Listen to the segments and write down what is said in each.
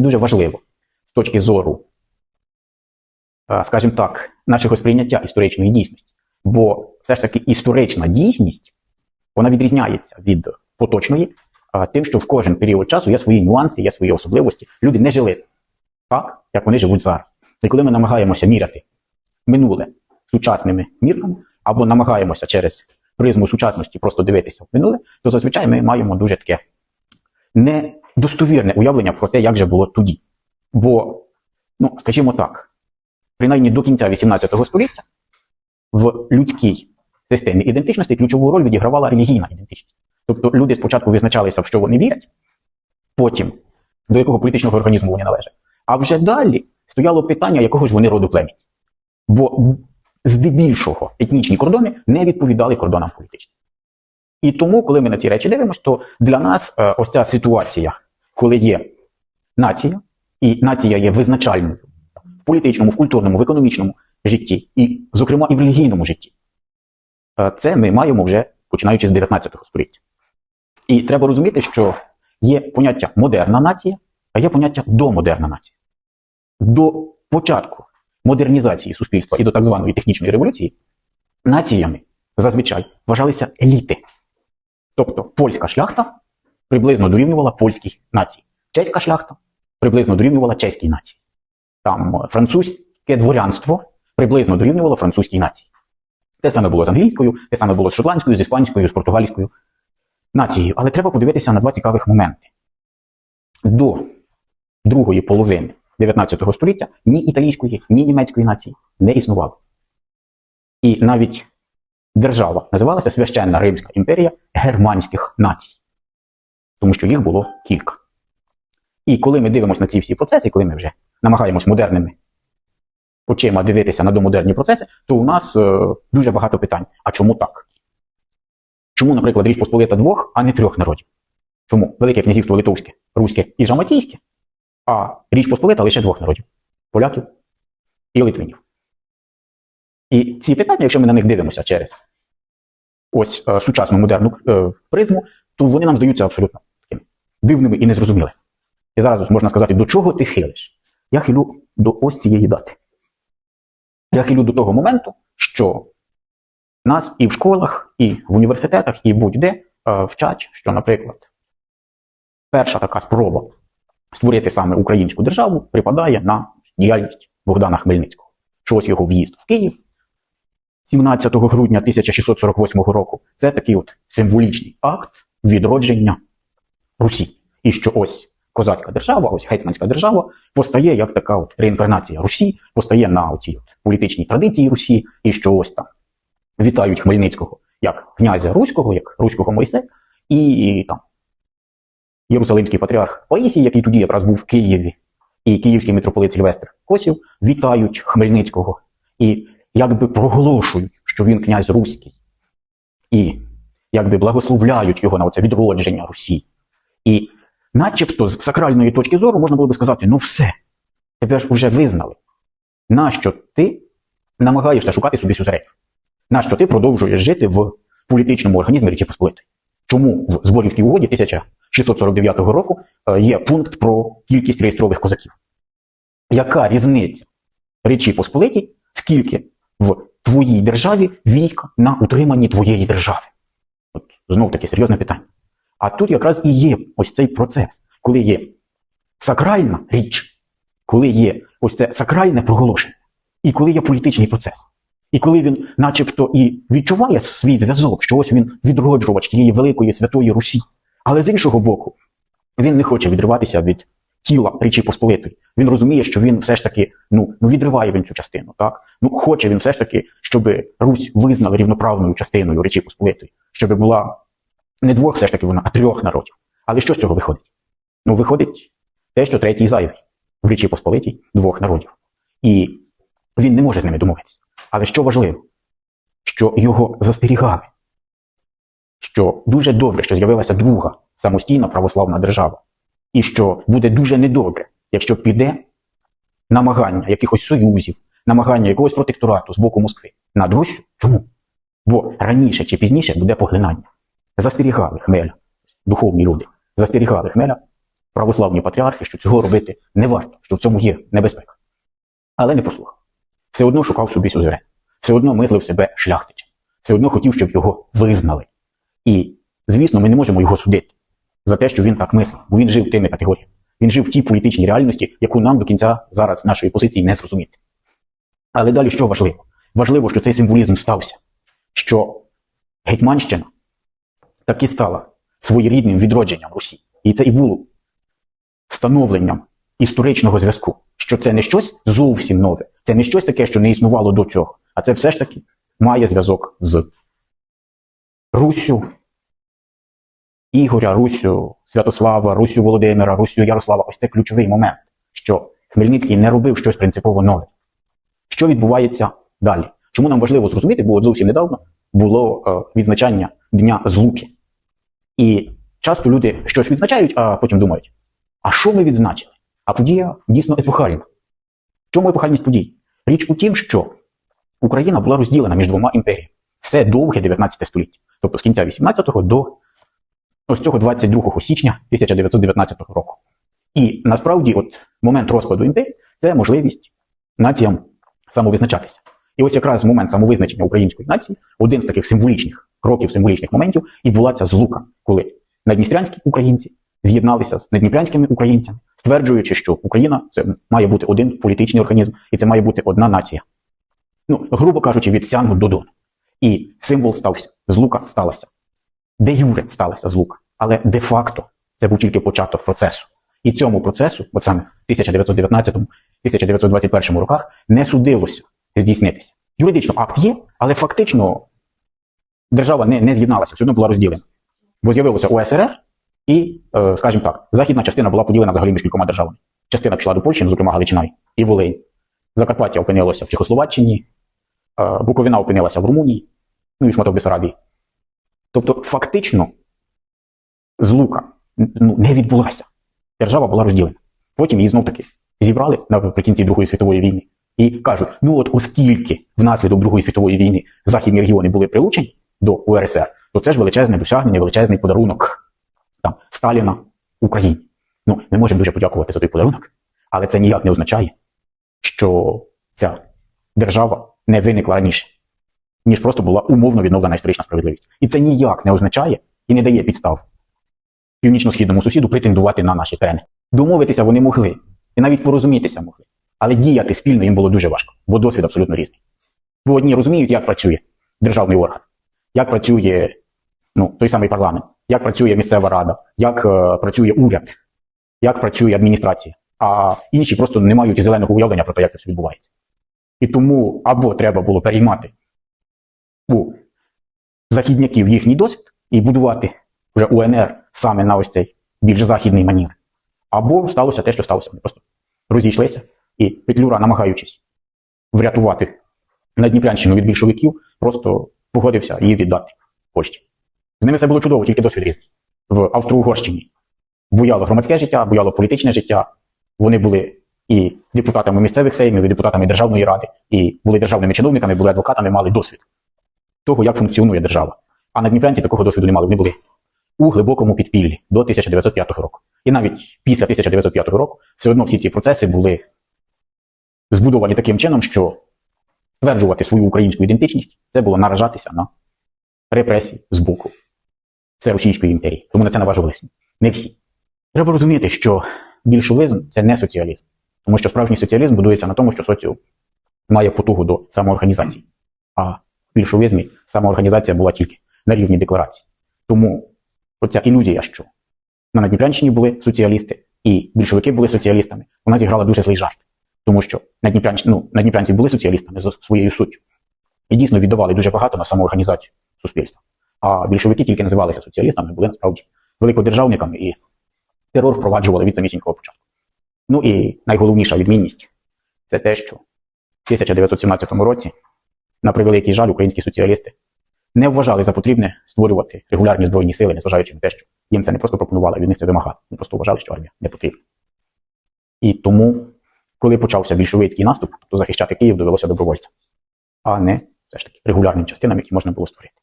Це дуже важливо з точки зору, е, скажімо так, нашого сприйняття історичної дійсності. Бо все ж таки історична дійсність вона відрізняється від поточної, е, тим, що в кожен період часу є свої нюанси, є свої особливості. Люди не жили так, як вони живуть зараз. І коли ми намагаємося міряти минуле сучасними мірками, або намагаємося через призму сучасності просто дивитися в минуле, то зазвичай ми маємо дуже таке недостовірне уявлення про те, як же було тоді. Бо, ну, скажімо так, принаймні до кінця 18 століття в людській системі ідентичності ключову роль відігравала релігійна ідентичність. Тобто люди спочатку визначалися, в що вони вірять, потім до якого політичного організму вони належать. А вже далі стояло питання, якого ж вони роду племені. Бо здебільшого етнічні кордони не відповідали кордонам політичним. І тому, коли ми на ці речі дивимося, то для нас е, ось ця ситуація, коли є нація, і нація є визначальною в політичному, в культурному, в економічному житті, і, зокрема, і в релігійному житті, е, це ми маємо вже починаючи з 19 століття. І треба розуміти, що є поняття модерна нація, а є поняття домодерна нація. До початку модернізації суспільства і до так званої технічної революції націями зазвичай вважалися еліти. Тобто польська шляхта приблизно дорівнювала польській нації, чеська шляхта приблизно дорівнювала чеській нації. Там е, французьке дворянство приблизно дорівнювало французькій нації. Те саме було з англійською, те саме було з шотландською, з іспанською, з португальською нацією. Але треба подивитися на два цікавих моменти. До другої половини 19 століття ні італійської, ні німецької нації не існувало. І навіть держава називалася Священна Римська імперія германських націй, тому що їх було кілька. І коли ми дивимося на ці всі процеси, коли ми вже намагаємось модерними очима дивитися на домодерні процеси, то у нас е, дуже багато питань. А чому так? Чому, наприклад, Річ Посполита двох, а не трьох народів? Чому Велике князівство Литовське, Руське і Жаматійське, а Річ Посполита лише двох народів поляків і литвинів? І ці питання, якщо ми на них дивимося через ось е, сучасну модерну е, призму, то вони нам здаються абсолютно дивними і незрозумілими. І зараз можна сказати, до чого ти хилиш? Я хилю до ось цієї дати. Я хилю до того моменту, що нас і в школах, і в університетах, і будь-де е, вчать, що, наприклад, перша така спроба створити саме українську державу припадає на діяльність Богдана Хмельницького. Що ось його в'їзд в Київ 17 грудня 1648 року це такий от символічний акт відродження Русі. І що ось козацька держава, ось гетьманська держава, постає як така от реінкарнація Русі, постає на оцій політичній традиції Русі, і що ось там вітають Хмельницького як князя Руського, як руського Мойсе, і, там Єрусалимський патріарх Паїсій, який тоді якраз був в Києві, і київський митрополит Сильвестр Косів вітають Хмельницького і якби проголошують, що він князь Руський, і якби благословляють його на оце відродження Русі. І начебто з сакральної точки зору можна було би сказати: ну все, тебе ж уже визнали. Нащо ти намагаєшся шукати собі сюзеренів? Нащо ти продовжуєш жити в політичному організмі Речі Посполитої? Чому в Зборівській угоді 1649 року е, є пункт про кількість реєстрових козаків? Яка різниця Речі Посполитій, скільки в твоїй державі військ на утриманні твоєї держави? От знов таки серйозне питання. А тут якраз і є ось цей процес, коли є сакральна річ, коли є ось це сакральне проголошення, і коли є політичний процес. І коли він, начебто, і відчуває свій зв'язок, що ось він відроджувач тієї великої святої Русі, але з іншого боку, він не хоче відриватися від тіла Річі Посполитої. Він розуміє, що він все ж таки ну, ну відриває він цю частину. Так? Ну, хоче він все ж таки, щоб Русь визнала рівноправною частиною Речі Посполитої, щоб була не двох, все ж таки вона, а трьох народів. Але що з цього виходить? Ну, виходить те, що третій зайвий в Річі Посполитій двох народів. І він не може з ними домовитися. Але що важливо, що його застерігали, що дуже добре, що з'явилася друга самостійна православна держава, і що буде дуже недобре, якщо піде намагання якихось союзів, намагання якогось протекторату з боку Москви над Руссю. Чому? Бо раніше чи пізніше буде поглинання. Застерігали Хмеля, духовні люди, застерігали Хмеля православні патріархи, що цього робити не варто, що в цьому є небезпека. Але не послухав. Все одно шукав собі сюзерен, все одно мислив себе шляхтичем, все одно хотів, щоб його визнали. І, звісно, ми не можемо його судити за те, що він так мислив, бо він жив тими категоріями. Він жив в тій політичній реальності, яку нам до кінця зараз нашої позиції не зрозуміти. Але далі що важливо? Важливо, що цей символізм стався, що Гетьманщина таки стала своєрідним відродженням Русі. І це і було встановленням історичного зв'язку, що це не щось зовсім нове, це не щось таке, що не існувало до цього, а це все ж таки має зв'язок з Руссю, Ігоря, Руссю, Святослава, Руссю Володимира, Руссю Ярослава. Ось це ключовий момент, що Хмельницький не робив щось принципово нове. Що відбувається далі? Чому нам важливо зрозуміти, бо от зовсім недавно було е, відзначання Дня Злуки. І часто люди щось відзначають, а потім думають: а що ми відзначили? А подія дійсно епохальна. В чому епохальність подій? Річ у тім, що Україна була розділена між двома імперіями. Все довге 19 століття. Тобто з кінця 18-го до ось цього 22 січня 1919 року. І насправді, от момент розкладу імперії це можливість націям самовизначатися. І ось якраз момент самовизначення української нації, один з таких символічних кроків, символічних моментів, і була ця злука, коли надністрянські українці з'єдналися з надніпрянськими українцями, стверджуючи, що Україна це має бути один політичний організм, і це має бути одна нація. Ну, грубо кажучи, від Сянгу до Дону. І символ стався, злука сталася. Де юре сталася злука, але де-факто це був тільки початок процесу. І цьому процесу, от саме в 1919-1921 роках, не судилося здійснитися. Юридично акт є, але фактично держава не, не з'єдналася, все одно була розділена. Бо з'явилося УСРР, і, е, скажімо так, західна частина була поділена взагалі між кількома державами. Частина пішла до Польщі, ну, зокрема Галичина і Волинь. Закарпаття опинилося в Чехословаччині, е, Буковина опинилася в Румунії, ну і шматок Бесарабії. Тобто, фактично, злука ну, не відбулася. Держава була розділена. Потім її знов таки зібрали наприкінці Другої світової війни і кажуть: ну от оскільки внаслідок Другої світової війни західні регіони були прилучені до УРСР, то це ж величезне досягнення, величезний подарунок там, Сталіна Україні. Ну, ми можемо дуже подякувати за той подарунок, але це ніяк не означає, що ця держава не виникла раніше, ніж просто була умовно відновлена історична справедливість. І це ніяк не означає і не дає підстав північно-східному сусіду претендувати на наші терени. Домовитися вони могли, і навіть порозумітися могли. Але діяти спільно їм було дуже важко, бо досвід абсолютно різний. Бо одні розуміють, як працює державний орган, як працює ну, той самий парламент, як працює місцева рада, як е, працює уряд, як працює адміністрація, а інші просто не мають і зеленого уявлення про те, як це все відбувається. І тому або треба було переймати у західняків їхній досвід і будувати вже УНР саме на ось цей більш західний манір, або сталося те, що сталося. Вони просто розійшлися, і Петлюра, намагаючись врятувати Надніпрянщину від більшовиків, просто погодився її віддати Польщі. З ними все було чудово, тільки досвід різний. В Австро-Угорщині буяло громадське життя, буяло політичне життя. Вони були і депутатами місцевих сеймів, і депутатами Державної ради, і були державними чиновниками, були адвокатами, мали досвід того, як функціонує держава. А надніпрянці такого досвіду не мали, вони були у глибокому підпіллі до 1905 року. І навіть після 1905 року все одно всі ці процеси були збудовані таким чином, що стверджувати свою українську ідентичність це було наражатися на репресії з боку Всеросійської імперії. Тому на це наважувалися не всі. Треба розуміти, що більшовизм це не соціалізм, тому що справжній соціалізм будується на тому, що соціум має потугу до самоорганізації. А в більшовизмі самоорганізація була тільки на рівні декларації. Тому оця ілюзія, що на Надніпрянщині були соціалісти, і більшовики були соціалістами, вона зіграла дуже злий жарт. Тому що надніпрянці, ну, надніпрянці були соціалістами за своєю суттю. І дійсно віддавали дуже багато на самоорганізацію суспільства. А більшовики тільки називалися соціалістами, були насправді великодержавниками і терор впроваджували від самісінького початку. Ну і найголовніша відмінність це те, що в 1917 році, на превеликий жаль, українські соціалісти не вважали за потрібне створювати регулярні збройні сили, незважаючи на те, що їм це не просто пропонували, від них це вимагали. Вони просто вважали, що армія не потрібна. І тому, коли почався більшовицький наступ, то захищати Київ довелося добровольцям, а не все ж таки регулярним частинам, які можна було створити.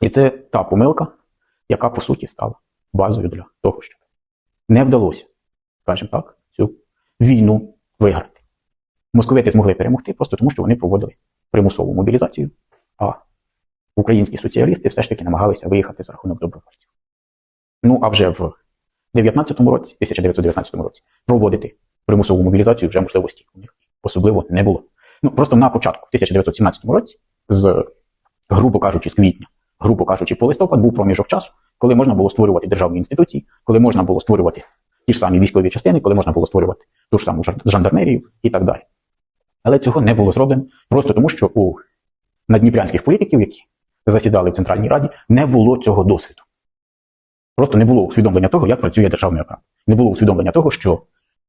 І це та помилка, яка по суті стала базою для того, щоб не вдалося, скажімо так, цю війну виграти. Московити змогли перемогти просто тому, що вони проводили примусову мобілізацію, а українські соціалісти все ж таки намагалися виїхати за рахунок добровольців. Ну а вже в 19-му році, 1919 році, проводити примусову мобілізацію вже можливості у них особливо не було. Ну просто на початку, в 1917 році, з, грубо кажучи, з квітня, грубо кажучи, по листопад був проміжок часу, коли можна було створювати державні інституції, коли можна було створювати ті ж самі військові частини, коли можна було створювати ту ж саму жандармерію і так далі. Але цього не було зроблено просто тому, що у надніпрянських політиків, які засідали в Центральній Раді, не було цього досвіду. Просто не було усвідомлення того, як працює державний апарат. Не було усвідомлення того, що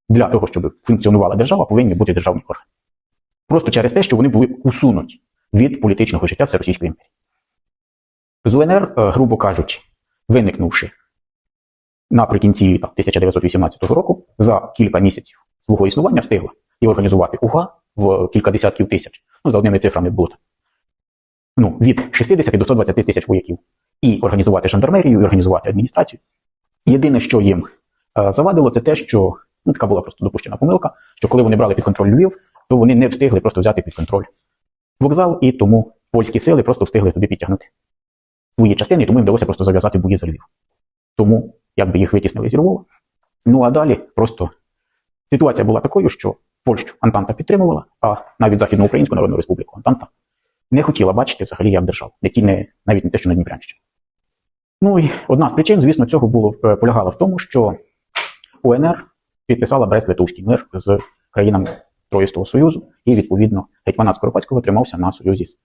для того, щоб функціонувала держава, повинні бути державні органи. Просто через те, що вони були усунуті від політичного життя Всеросійської імперії. З УНР, е, грубо кажучи, виникнувши наприкінці літа 1918 року, за кілька місяців свого існування встигла і організувати УГА в кілька десятків тисяч. Ну, за одними цифрами було. Ну, від 60 до 120 тисяч вояків. І організувати жандармерію, і організувати адміністрацію. Єдине, що їм е, завадило, це те, що ну, така була просто допущена помилка, що коли вони брали під контроль Львів, то вони не встигли просто взяти під контроль вокзал, і тому польські сили просто встигли туди підтягнути свої частини, і тому їм вдалося просто зав'язати бої за Львів. Тому якби їх витіснили зі Львова. Ну а далі просто ситуація була такою, що Польщу Антанта підтримувала, а навіть Західноукраїнську Народну Республіку Антанта не хотіла бачити взагалі як державу, ті, не, навіть не те, що на Дніпрянщині. Ну і одна з причин, звісно, цього було е, полягала в тому, що УНР підписала Брест-Литовський мир з країнами Троїстого Союзу, і відповідно гетьманат Скоропадського тримався на союзі з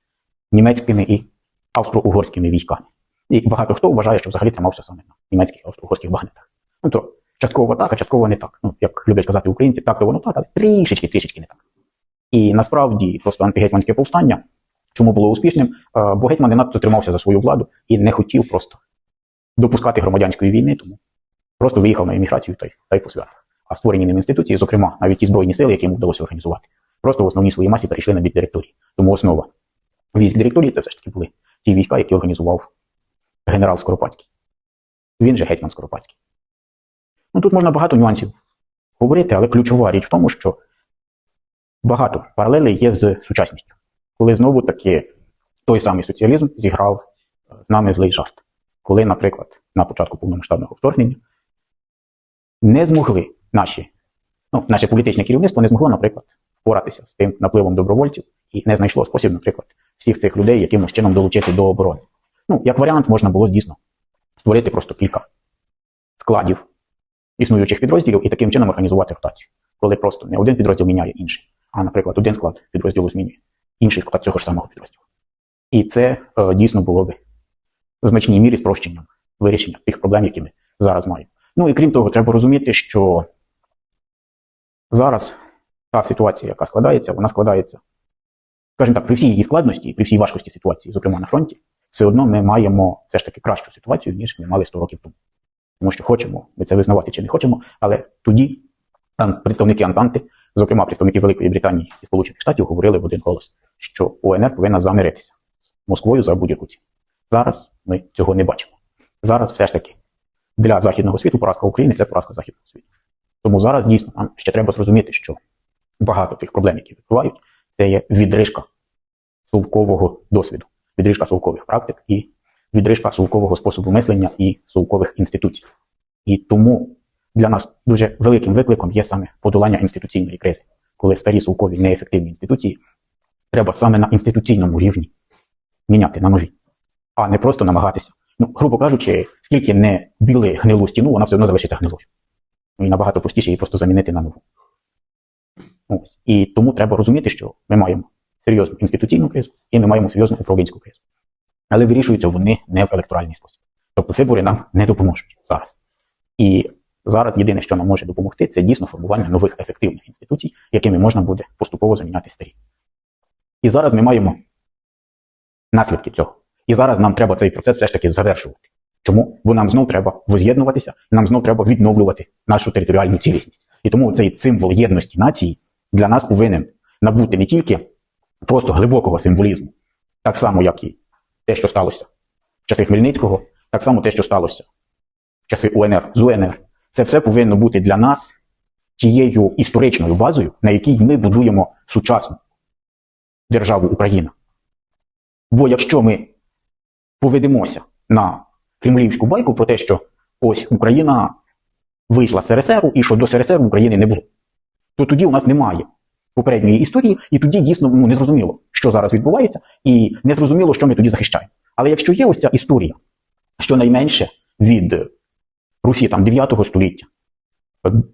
німецькими і австро-угорськими військами. І багато хто вважає, що взагалі тримався саме на німецьких австро-угорських багнетах. Ну то частково так, а частково не так. Ну, як люблять казати українці, так то воно так, але трішечки, трішечки не так. І насправді просто антигетьманське повстання, чому було успішним, бо гетьман не надто тримався за свою владу і не хотів просто допускати громадянської війни, тому просто виїхав на еміграцію та й, та й посвятив. Створені ним інституції, зокрема, навіть ті збройні сили, які йому вдалося організувати, просто в основній своїй масі перейшли на бік директорії. Тому основа військ директорії це все ж таки були ті війська, які організував генерал Скоропадський. Він же гетьман Скоропадський. Ну тут можна багато нюансів говорити, але ключова річ в тому, що багато паралелей є з сучасністю, коли знову таки той самий соціалізм зіграв е, з нами злий жарт. Коли, наприклад, на початку повномасштабного вторгнення не змогли наші, ну, наше політичне керівництво не змогло, наприклад, впоратися з тим напливом добровольців і не знайшло спосіб, наприклад, всіх цих людей якимось чином долучити до оборони. Ну, як варіант, можна було дійсно створити просто кілька складів існуючих підрозділів і таким чином організувати ротацію, коли просто не один підрозділ міняє інший, а, наприклад, один склад підрозділу змінює інший склад цього ж самого підрозділу. І це е, дійсно було би в значній мірі спрощенням вирішення тих проблем, які ми зараз маємо. Ну і крім того, треба розуміти, що зараз та ситуація, яка складається, вона складається, скажімо так, при всій її складності, при всій важкості ситуації, зокрема на фронті, все одно ми маємо все ж таки кращу ситуацію, ніж ми мали 100 років тому. Тому що хочемо ми це визнавати чи не хочемо, але тоді представники Антанти, зокрема представники Великої Британії і Сполучених Штатів, говорили в один голос, що УНР повинна замиритися з Москвою за будь-яку ціну. Зараз ми цього не бачимо. Зараз все ж таки для західного світу поразка України це поразка західного світу. Тому зараз дійсно нам ще треба зрозуміти, що багато тих проблем, які випливають, це є відрижка совкового досвіду, відрижка совкових практик і відрижка совкового способу мислення і совкових інституцій. І тому для нас дуже великим викликом є саме подолання інституційної кризи, коли старі совкові неефективні інституції треба саме на інституційному рівні міняти на нові, а не просто намагатися. Ну, грубо кажучи, скільки не біли гнилу стіну, вона все одно залишиться гнилою. Ну, і набагато простіше її просто замінити на нову. Ось. І тому треба розуміти, що ми маємо серйозну інституційну кризу і ми маємо серйозну управлінську кризу. Але вирішуються вони не в електоральний спосіб. Тобто вибори нам не допоможуть зараз. І зараз єдине, що нам може допомогти, це дійсно формування нових ефективних інституцій, якими можна буде поступово заміняти старі. І зараз ми маємо наслідки цього. І зараз нам треба цей процес все ж таки завершувати. Чому? Бо нам знов треба воз'єднуватися, нам знов треба відновлювати нашу територіальну цілісність. І тому цей символ єдності нації для нас повинен набути не тільки просто глибокого символізму, так само, як і те, що сталося в часи Хмельницького, так само те, що сталося в часи УНР з УНР, це все повинно бути для нас тією історичною базою, на якій ми будуємо сучасну державу Україна. Бо якщо ми поведемося на кремлівську байку про те, що ось Україна вийшла з СРСР і що до СРСР України не було, то тоді у нас немає попередньої історії, і тоді дійсно ну, не зрозуміло, що зараз відбувається, і не зрозуміло, що ми тоді захищаємо. Але якщо є ось ця історія, щонайменше від Русі там 9 століття,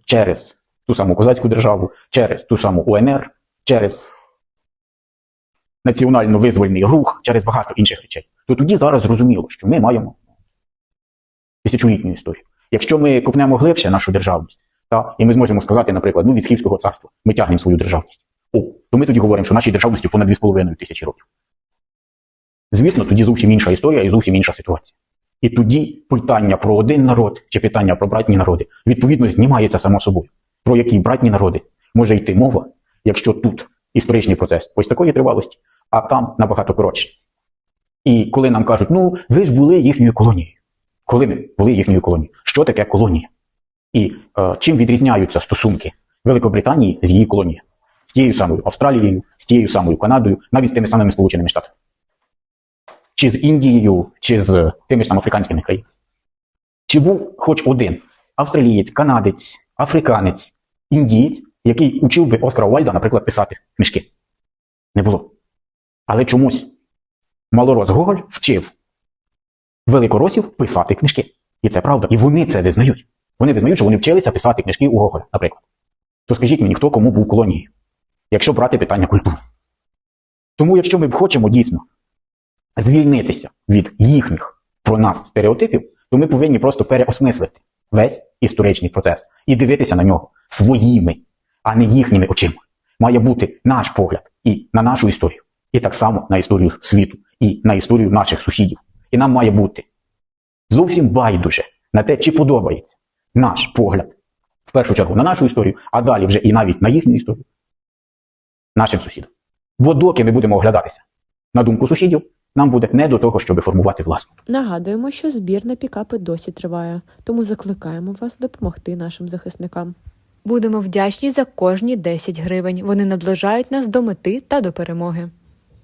через ту саму козацьку державу, через ту саму УНР, через національно-визвольний рух, через багато інших речей, то тоді зараз зрозуміло, що ми маємо тисячолітню історію. Якщо ми копнемо глибше нашу державність, та, і ми зможемо сказати, наприклад, ну від Східського царства ми тягнемо свою державність. О, то ми тоді говоримо, що нашій державності понад 2,5 тисячі років. Звісно, тоді зовсім інша історія і зовсім інша ситуація. І тоді питання про один народ чи питання про братні народи відповідно знімається само собою. Про які братні народи може йти мова, якщо тут історичний процес ось такої тривалості, а там набагато коротше. І коли нам кажуть, ну ви ж були їхньою колонією. Коли ми були їхньою колонією? Що таке колонія? І е, чим відрізняються стосунки Великобританії з її колонією? З тією самою Австралією, з тією самою Канадою, навіть з тими самими Сполученими Штатами. Чи з Індією, чи з тими ж там африканськими країнами. Чи був хоч один австралієць, канадець, африканець, індієць, який учив би Оскара Уальда, наприклад, писати книжки? Не було. Але чомусь малорос Гоголь вчив великоросів писати книжки. І це правда. І вони це визнають. Вони визнають, що вони вчилися писати книжки у Гоголя, наприклад. То скажіть мені, хто кому був колонією, якщо брати питання культури. Тому, якщо ми б хочемо дійсно звільнитися від їхніх про нас стереотипів, то ми повинні просто переосмислити весь історичний процес і дивитися на нього своїми, а не їхніми очима. Має бути наш погляд і на нашу історію, і так само на історію світу, і на історію наших сусідів. І нам має бути зовсім байдуже на те, чи подобається наш погляд, в першу чергу, на нашу історію, а далі вже і навіть на їхню історію, нашим сусідам. Бо доки ми будемо оглядатися на думку сусідів, нам буде не до того, щоб формувати власну. Нагадуємо, що збір на пікапи досі триває, тому закликаємо вас допомогти нашим захисникам. Будемо вдячні за кожні 10 гривень. Вони наближають нас до мети та до перемоги.